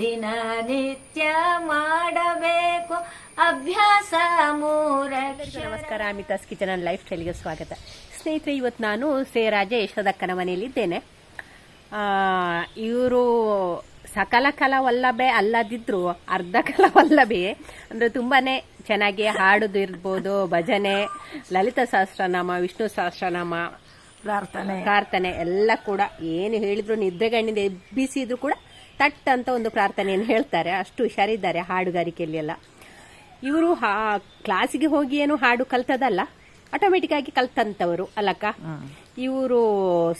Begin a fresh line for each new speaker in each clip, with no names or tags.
ದಿನನಿತ್ಯ ಮಾಡಬೇಕು ಅಭ್ಯಾಸ ಮೂರ
ನಮಸ್ಕಾರ ಅಮಿತಾಸ್ ಕಿಚನ್ ಅಂಡ್ ಲೈಫ್ ಸ್ಟೈಲ್ಗೆ ಸ್ವಾಗತ. ಸ್ನೇಹಿತರೆ ಇವತ್ತು ನಾನು ಸೇರಾಜ ಯಶೋದಕ್ಕನ ಮನೆಯಲ್ಲಿದ್ದೇನೆ. ಇವರು ಸಕಲ ಕಲವಲ್ಲಭೆ ಅಲ್ಲದಿದ್ರು ಅರ್ಧ ಕಲವಲ್ಲಭೆ ಅಂದ್ರೆ ಅಂದರೆ ತುಂಬಾನೇ ಚೆನ್ನಾಗಿ ಹಾಡೋದು ಇರ್ಬೋದು ಭಜನೆ ಲಲಿತ ಸಹಸ್ರನಾಮ ವಿಷ್ಣು ಸಹಸ್ರನಾಮ
ಪ್ರಾರ್ಥನೆ.
ಪ್ರಾರ್ಥನೆ ಎಲ್ಲ ಕೂಡ ಏನು ಹೇಳಿದ್ರು ನಿದ್ರೆಗಣ್ಣಿಂದ ಎಬ್ಬಿಸಿದ್ರು ಕೂಡ ತಟ್ ಅಂತ ಒಂದು ಪ್ರಾರ್ಥನೆಯನ್ನು ಹೇಳ್ತಾರೆ. ಅಷ್ಟು ಹುಷಾರಿದ್ದಾರೆ ಹಾಡುಗಾರಿಕೆಯಲ್ಲಿ ಎಲ್ಲ ಇವರು ಹಾ ಕ್ಲಾಸಿಗೆ ಹೋಗಿ ಏನು ಹಾಡು ಕಲ್ತದಲ್ಲ ಆಟೋಮೆಟಿಕ್ ಆಗಿ ಕಲ್ತಂತವರು ಅಲ್ಲಕ್ಕ? ಇವರು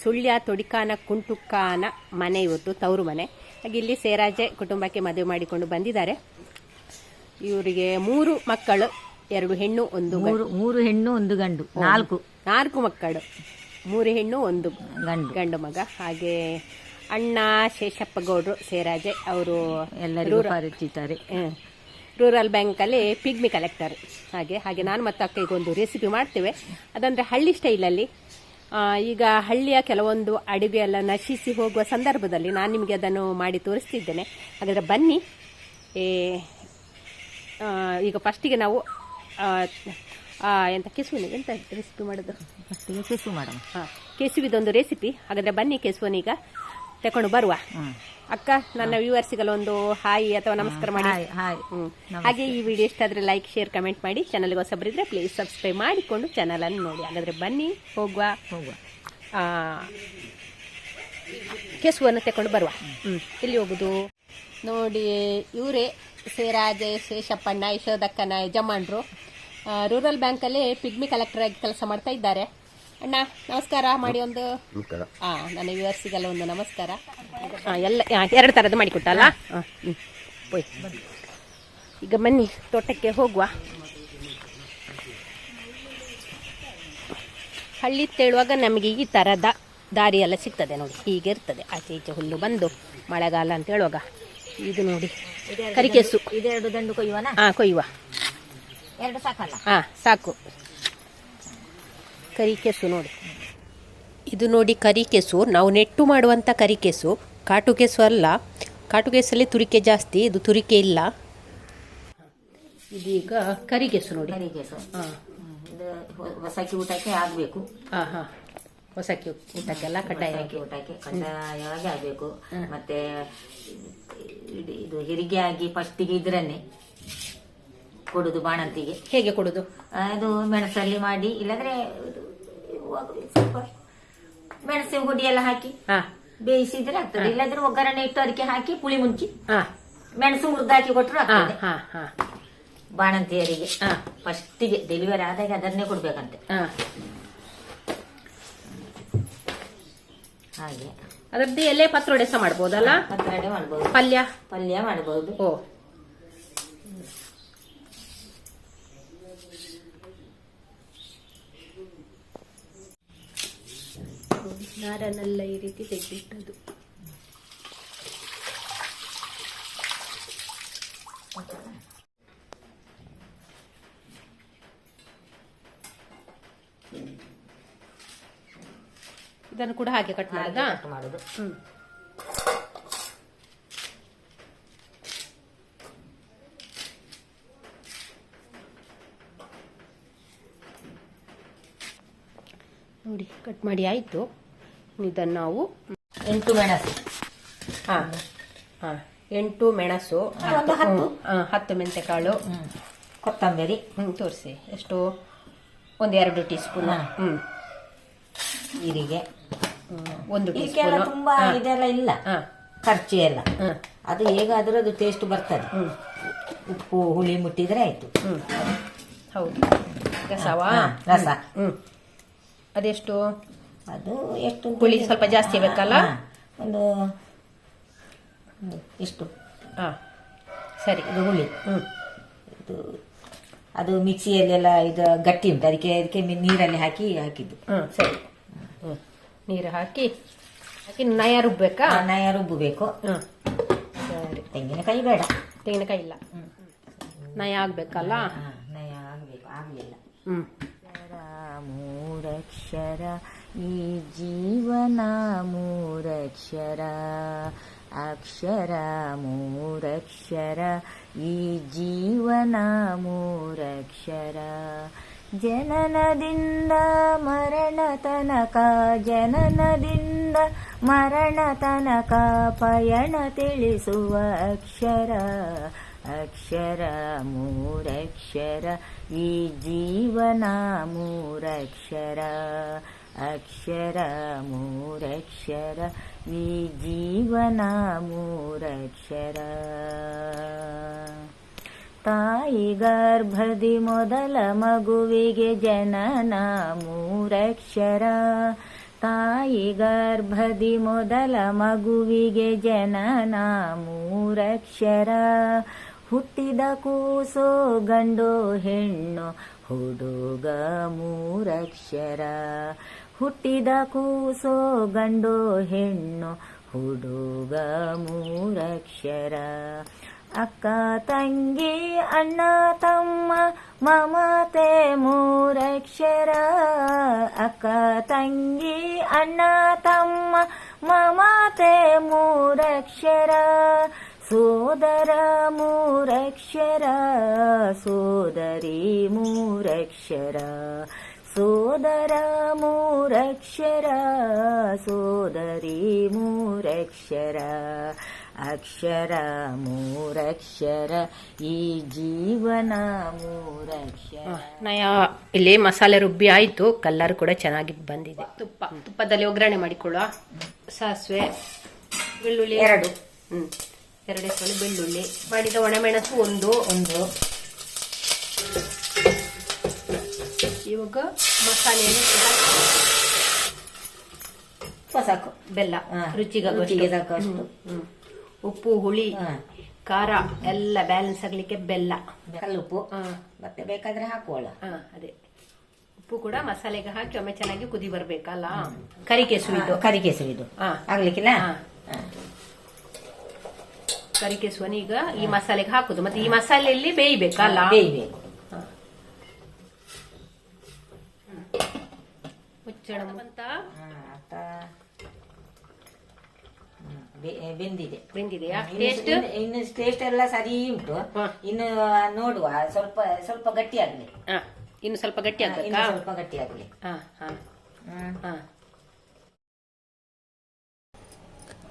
ಸುಳ್ಯ ತೊಡಿಕಾನ ಕುಂಟುಕಾನ ಮನೆ ಇವತ್ತು ತವರು ಮನೆ. ಹಾಗೆ ಇಲ್ಲಿ ಸೇರಾಜೆ ಕುಟುಂಬಕ್ಕೆ ಮದುವೆ ಮಾಡಿಕೊಂಡು ಬಂದಿದ್ದಾರೆ. ಇವರಿಗೆ ಮೂರು ಮಕ್ಕಳು ಎರಡು ಹೆಣ್ಣು ಒಂದು ಗಂಡು.
ಮೂರು ಮೂರು ಹೆಣ್ಣು ಒಂದು ಗಂಡು. ನಾಲ್ಕು.
ನಾಲ್ಕು ಮಕ್ಕಳು. ಮೂರು ಹೆಣ್ಣು ಒಂದು
ಗಂಡು.
ಗಂಡು ಮಗ. ಹಾಗೆ ಅಣ್ಣ ಶೇಷಪ್ಪ ಗೌಡ್ರು ಸೇರಾಜೆ ಅವರು
ಎಲ್ಲರೂ ಪರಿಚಿತಾರೆ.
ರೂರಲ್ ಬ್ಯಾಂಕಲ್ಲಿ ಪಿಗ್ಮಿ ಕಲೆಕ್ಟರ್ ಹಾಗೆ ಹಾಗೆ ನಾನು ಮತ್ತು ಅಕ್ಕ ಈಗ ಒಂದು ರೆಸಿಪಿ ಮಾಡ್ತೇವೆ. ಅದಂದರೆ ಹಳ್ಳಿ ಸ್ಟೈಲಲ್ಲಿ ಈಗ ಹಳ್ಳಿಯ ಕೆಲವೊಂದು ಅಡುಗೆ ಎಲ್ಲ ನಶಿಸಿ ಹೋಗುವ ಸಂದರ್ಭದಲ್ಲಿ ನಾನು ನಿಮಗೆ ಅದನ್ನು ಮಾಡಿ ತೋರಿಸ್ತಿದ್ದೇನೆ. ಹಾಗಾದರೆ ಬನ್ನಿ. ಈಗ ಫಸ್ಟಿಗೆ ನಾವು ಎಂತ ಕೆಸುವಿನ ಎಂತ ರೆಸಿಪಿ ಮಾಡೋದು?
ಫಸ್ಟಿಗೆ ಕೆಸು ಮೇಡಮ್
ಹಾಂ ಕೆಸುವಿದೊಂದು ರೆಸಿಪಿ ಹಾಗಾದರೆ ಬನ್ನಿ ಕೆಸುವನೀಗ. ತಕೊಂಡು ಬರುವ. ಅಕ್ಕ ನನ್ನ ವ್ಯೂವರ್ಸಿಗೆಲ್ಲ ಒಂದು ಹಾಯ್ ಅಥವಾ ನಮಸ್ಕಾರ ಮಾಡಿ.
Hi hi.
ಹ್ಮ್. ಹಾಗೆ ಈ ವಿಡಿಯೋ ಇಷ್ಟ ಆದ್ರೆ ಲೈಕ್ ಶೇರ್ ಕಮೆಂಟ್ ಮಾಡಿ. ಚಾನಲ್ಗೆ ಹೊಸಬ್ರಿದ್ರೆ ಪ್ಲೀಸ್ ಸಬ್ಸ್ಕ್ರೈಬ್ ಮಾಡಿಕೊಂಡು ಚಾನಲ್ ಅನ್ನು ನೋಡಿ. ಹಾಗಾದ್ರೆ ಬನ್ನಿ ಹೋಗುವ.
ಹೋಗುವ.
ಆ, ಕೆಸುವನ್ನು ತಕೊಂಡು ಬರುವ. ಇಲ್ಲಿ ಎಲ್ಲಿ ಹೋಗುದು? ನೋಡಿ ಇವರೇ ಸೇರಾಜ ಶೇಷಪ್ಪಣ್ಣ ಯಶೋದಕ್ಕನ ಯಜಮಾನ್ರು. ರೂರಲ್ ಬ್ಯಾಂಕಲ್ಲಿ ಪಿಗ್ಮಿ ಕಲೆಕ್ಟರ್ ಆಗಿ ಕೆಲಸ ಮಾಡ್ತಾ ಇದ್ದಾರೆ. ಅಣ್ಣ ನಮಸ್ಕಾರ ಮಾಡಿ ಒಂದು. ಹಾ ನನ್ನ ವಿವರ್ಸಿಗೆಲ್ಲ ಒಂದು ನಮಸ್ಕಾರ. ಎಲ್ಲ ಎರಡು ಥರದ್ದು ಮಾಡಿಕೊಟ್ಟಲ್ಲ ಹಾಂ ಹ್ಞೂ ಹೋಯ್. ಈಗ ಬನ್ನಿ ತೋಟಕ್ಕೆ ಹೋಗುವ. ಹಳ್ಳಿ ತೇಳುವಾಗ ನಮಗೆ ಈ ಥರದ ದಾರಿ ಎಲ್ಲ ಸಿಗ್ತದೆ ನೋಡಿ. ಹೀಗೆ ಇರ್ತದೆ. ಆಚೆ ಈಚೆ ಹುಲ್ಲು ಬಂದು ಮಳೆಗಾಲ ಅಂತ ಹೇಳುವಾಗ. ಇದು ನೋಡಿ. ಕರಿಕೆಸು.
ಇದೆರಡು ದಂಡು ಕೊಯ್ಯುವನಾ?
ಹಾಂ ಕೊಯ್ಯುವ.
ಎರಡು ಸಾಕಲ್ಲ?
ಹಾಂ ಸಾಕು. ಕರಿಕೆಸು ನೋಡಿ. ಇದು ನೋಡಿ ಕರಿಕೆಸು ನಾವು ನೆಟ್ಟು ಮಾಡುವಂಥ ಕರಿಕೆಸು ಕಾಟುಕೆಸು ಅಲ್ಲ. ಕಾಟುಕೆಸಲ್ಲಿ ತುರಿಕೆ ಜಾಸ್ತಿ. ಇದು ತುರಿಕೆ ಇಲ್ಲ. ಇದೀಗ ಕರಿಕೆಸು ನೋಡಿ.
ಕರಿ ಕೆಸು.
ಹಾಂ.
ಇದು ಹೊ- ಹೊಸಕಿ ಊಟಕ್ಕೆ ಆಗಬೇಕು.
ಹಾಂ ಹಾಂ. ಹೊಸಕ್ಕೆ ಊಟಕ್ಕೆಲ್ಲ ಕಡ್ಡಾಯವಾಗಿ
ಊಟಕ್ಕೆ ಕಡ್ಡಾಯವಾಗಿ ಆಗಬೇಕು. ಮತ್ತೆ ಇದು ಹೆರಿಗೆ ಆಗಿ ಫಸ್ಟಿಗೆ ಇದ್ರನ್ನೇ ಕೊಡುದು ಬಾಣಂತಿಗೆ.
ಹೇಗೆ ಕೊಡುದು?
ಅದು ಮೆಣಸಲ್ಲಿ ಮಾಡಿ ಇಲ್ಲಂದ್ರೆ ಇದು ಸ್ವಲ್ಪ ಮೆಣಸು ಹುಡಿ ಎಲ್ಲ ಹಾಕಿ.
ಹಾಂ.
ಬೇಯಿಸಿದ್ರೆ ಆಗ್ತದೆ. ಇಲ್ಲದ್ರೆ ಒಗ್ಗರಣೆ ಇಟ್ಟು ಅದಕ್ಕೆ ಹಾಕಿ ಪುಳಿ ಮುಂಚಿ.
ಹಾಂ.
ಮೆಣಸು ಹಾಕಿ ಕೊಟ್ಟರು
ಹಾಂ
ಆಗ್ತದೆ.
ಹಾಂ ಹಾಂ
ಬಾಣಂತಿಯರಿಗೆ.
ಹಾಂ.
ಫಸ್ಟಿಗೆ ಡೆಲಿವರಿ ಆದಾಗ ಅದನ್ನೇ ಕೊಡ್ಬೇಕಂತೆ.
ಹಾಂ.
ಹಾಗೆ.
ಅದರದ್ದು ಎಲೆ ಪತ್ರೊಡೆ ಸಹ ಮಾಡ್ಬೋದಲ್ಲ?
ಪತ್ರೊಡೆ ಮಾಡ್ಬೋದು.
ಪಲ್ಯ?
ಪಲ್ಯ ಮಾಡ್ಬೋದು.
ಓ. ನಾರನ್ನೆಲ್ಲ ಈ ರೀತಿ ತೆಗೆದಿಟ್ಟದು ಇದನ್ನು ಕೂಡ ಹಾಗೆ ಕಟ್
ಮಾಡೋದು
ಮಾಡದಾ?
ಕಟ್ ಮಾಡುದು.
ನೋಡಿ ಕಟ್ ಮಾಡಿ ಆಯಿತು. ಇದನ್ನು ನಾವು
ಎಂಟು ಮೆಣಸು.
ಹಾಂ ಹಾಂ ಎಂಟು ಮೆಣಸು
ಒಂದು ಹತ್ತು.
ಹಾಂ ಹತ್ತು ಮೆಂತೆಕಾಳು.
ಕೊತ್ತಂಬರಿ
ಹ್ಞೂ ತೋರಿಸಿ. ಎಷ್ಟು? ಒಂದೆರಡು ಟೀ ಸ್ಪೂನ್. ಹ್ಞೂ
ಜೀರಿಗೆ
ಒಂದು ಟೀ ಸ್ಪೂನ್
ತುಂಬಾ ಇದೆಲ್ಲ ಇಲ್ಲ.
ಹಾಂ.
ಖರ್ಚು ಎಲ್ಲ
ಹಾಂ
ಅದು ಹೇಗಾದರೂ ಅದು ಟೇಸ್ಟ್ ಬರ್ತದೆ.
ಹ್ಞೂ
ಉಪ್ಪು ಹುಳಿ ಮುಟ್ಟಿದ್ರೆ ಆಯ್ತು.
ಹ್ಞೂ ಹೌದು. ರಸವಾ?
ರಸ.
ಹ್ಞೂ ಅದೆಷ್ಟು?
ಅದು ಎಷ್ಟು
ಹುಳಿ ಸ್ವಲ್ಪ ಜಾಸ್ತಿ ಬೇಕಲ್ಲ?
ಒಂದು ಇಷ್ಟು.
ಹಾಂ ಸರಿ.
ಇದು ಹುಳಿ.
ಹ್ಞೂ
ಇದು ಅದು ಮಿಕ್ಸಿಯಲ್ಲೆಲ್ಲ ಇದು ಗಟ್ಟಿ ಉಂಟು. ಅದಕ್ಕೆ ಅದಕ್ಕೆ ನೀರಲ್ಲಿ ಹಾಕಿ ಹಾಕಿದ್ದು.
ಹ್ಞೂ ಸರಿ. ಹ್ಞೂ ನೀರು ಹಾಕಿ ಹಾಕಿ ನಯ
ರುಬ್ಬಬೇಕಾ ನಯ ರುಬ್ಬಬೇಕು.
ಹ್ಞೂ ಸರಿ.
ತೆಂಗಿನಕಾಯಿ ಬೇಡ.
ತೆಂಗಿನಕಾಯಿ ಇಲ್ಲ. ಹ್ಞೂ ನಯ ಆಗಬೇಕಲ್ಲ?
ಹಾಂ ನಯ ಆಗಬೇಕು. ಆಗಲಿಲ್ಲ.
ಹ್ಞೂ
ಮೂರಕ್ಷರ ಈ ಜೀವನ ಮೂರಕ್ಷರ, ಅಕ್ಷರ ಮೂರಕ್ಷರ, ಈ ಜೀವನ ಮೂರಕ್ಷರ. ಜನನದಿಂದ ಮರಣ ತನಕ, ಜನನದಿಂದ ಮರಣ ತನಕ ಪಯಣ ತಿಳಿಸುವ ಅಕ್ಷರ ಅಕ್ಷರ ಮೂರಕ್ಷರ, ಈ ಜೀವನ ಮೂರಕ್ಷರ. ಅಕ್ಷರ ಮೂರಕ್ಷರ ಈ ಜೀವನ ಮೂರಕ್ಷರ. ತಾಯಿ ಗರ್ಭದಿ ಮೊದಲ ಮಗುವಿಗೆ ಜನನ ಮೂರಕ್ಷರ. ತಾಯಿ ಗರ್ಭದಿ ಮೊದಲ ಮಗುವಿಗೆ ಜನನ ಮೂರಕ್ಷರ. ಹುಟ್ಟಿದ ಕೂಸೋ ಗಂಡೋ ಹೆಣ್ಣು ಹುಡುಗ ಮೂರಕ್ಷರ. ಹುಟ್ಟಿದ ಕೂಸೋ ಗಂಡು ಹೆಣ್ಣು, ಹುಡುಗ ಮೂರಕ್ಷರ. ಅಕ್ಕ, ತಂಗಿ, ಅಣ್ಣ, ತಮ್ಮ ಮಮತೆ ಮೂರಕ್ಷರ. ಅಕ್ಕ, ತಂಗಿ, ಅಣ್ಣ, ತಮ್ಮ ಮಮತೆ ಮೂರಕ್ಷರ. ಸೋದರ ಮೂರಕ್ಷರ, ಸೋದರಿ ಮೂರಕ್ಷರ. ಸೋದರ ಮೂರಕ್ಷರ ಸೋದರಿ ಮೂರಕ್ಷರ ಅಕ್ಷರ ಮೂರಕ್ಷರ ಈ ಜೀವನ ಮೂರಕ್ಷರ.
ನಯ ಇಲ್ಲಿ ಮಸಾಲೆ ರುಬ್ಬಿ ಆಯಿತು ಕಲ್ಲರ್ ಕೂಡ ಚೆನ್ನಾಗಿ ಬಂದಿದೆ. ತುಪ್ಪ ತುಪ್ಪದಲ್ಲಿ ಒಗ್ಗರಣೆ ಮಾಡಿಕೊಳ್ಳುವ? ಸಾಸಿವೆ ಬೆಳ್ಳುಳ್ಳಿ.
ಎರಡು.
ಹ್ಮ್. ಎರಡೇ ಸಲ ಬೆಳ್ಳುಳ್ಳಿ. ಮಾಡಿದ ಒಣಮೆಣಸು ಒಂದು.
ಒಂದು.
ಮಸಾಲೆಯನ್ನು
ಉಪ್ಪು ಸಾಕು
ಬೆಲ್ಲ ರುಚಿಗೆ. ಉಪ್ಪು ಹುಳಿ. ಖಾರ ಎಲ್ಲ ಬ್ಯಾಲೆನ್ಸ್ ಆಗ್ಲಿಕ್ಕೆ ಬೆಲ್ಲ.
ಉಪ್ಪು.
ಹಾ,
ಮತ್ತೆ ಬೇಕಾದ್ರೆ ಹಾಕುವಳ.
ಹಾ, ಅದೇ. ಉಪ್ಪು ಕೂಡ ಮಸಾಲೆಗೆ ಹಾಕಿ ಒಮ್ಮೆ ಚೆನ್ನಾಗಿ ಕುದಿ ಬರ್ಬೇಕಲ್ಲ? ಕರಿ ಕೆಸುವಿದ್ದು
ಕರಿ ಕೆಸುವಿದು
ಹಾ.
ಆಗ್ಲಿಕ್ಕಿಲ್ಲ?
ಹಾ.
ಹಾ.
ಕರಿ ಕೆಸುವನ್ನ ಈಗ ಈ ಮಸಾಲೆಗೆ ಹಾಕುದು. ಮತ್ತೆ ಈ ಮಸಾಲೆಯಲ್ಲಿ ಬೇಯ್ಬೇಕಲ್ಲ?
ಬೇಯ್ಬೇಕು. ಹ್ಮ್, ಬೆಂದಿದೆ.
ಬೆಂದಿದೆಯಾ?
ಇನ್ನು-
ಟೇಸ್ಟ್
ಇನ್ನು- ಟೇಸ್ಟ್ ಎಲ್ಲ ಸರಿ ಉಂಟು. ಇನ್ನು ನೋಡುವ. ಸ್ವಲ್ಪ ಸ್ವಲ್ಪ ಗಟ್ಟಿ ಆಗ್ಲಿ.
ಹಾ ಇನ್ನು ಸ್ವಲ್ಪ ಗಟ್ಟಿ
ಇನ್ನು ಸ್ವಲ್ಪ ಗಟ್ಟಿ ಆಗ್ಲಿ.
ಹಾ ಹಾ. ಹಾ.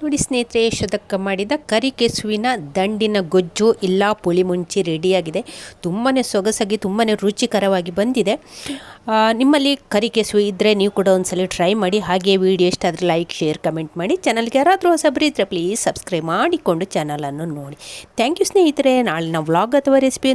ನೋಡಿ ಸ್ನೇಹಿತರೆ, ಶತಕ ಮಾಡಿದ ಕರಿ ಕೆಸುವಿನ ದಂಡಿನ ಗೊಜ್ಜು ಇಲ್ಲ, ಪುಳಿ ಮುಂಚಿ ರೆಡಿಯಾಗಿದೆ. ತುಂಬಾ ಸೊಗಸಾಗಿ ತುಂಬಾ ರುಚಿಕರವಾಗಿ ಬಂದಿದೆ. ನಿಮ್ಮಲ್ಲಿ ಕರಿ ಕೆಸುವು ಇದ್ದರೆ ನೀವು ಕೂಡ ಒಂದ್ಸಲ ಟ್ರೈ ಮಾಡಿ. ಹಾಗೆ ವಿಡಿಯೋ ಇಷ್ಟ ಆದರೆ ಲೈಕ್, ಶೇರ್, ಕಮೆಂಟ್ ಮಾಡಿ. ಚಾನಲ್ಗೆ ಯಾರಾದರೂ ಹೊಸಬ್ರು ಇದ್ದರೆ ಪ್ಲೀಸ್ ಸಬ್ಸ್ಕ್ರೈಬ್ ಮಾಡಿಕೊಂಡು ಚಾನಲನ್ನು ನೋಡಿ. ಥ್ಯಾಂಕ್ ಯು ಸ್ನೇಹಿತರೆ. ನಾಳಿನ ವ್ಲಾಗ್ ಅಥವಾ ರೆಸಿಪಿ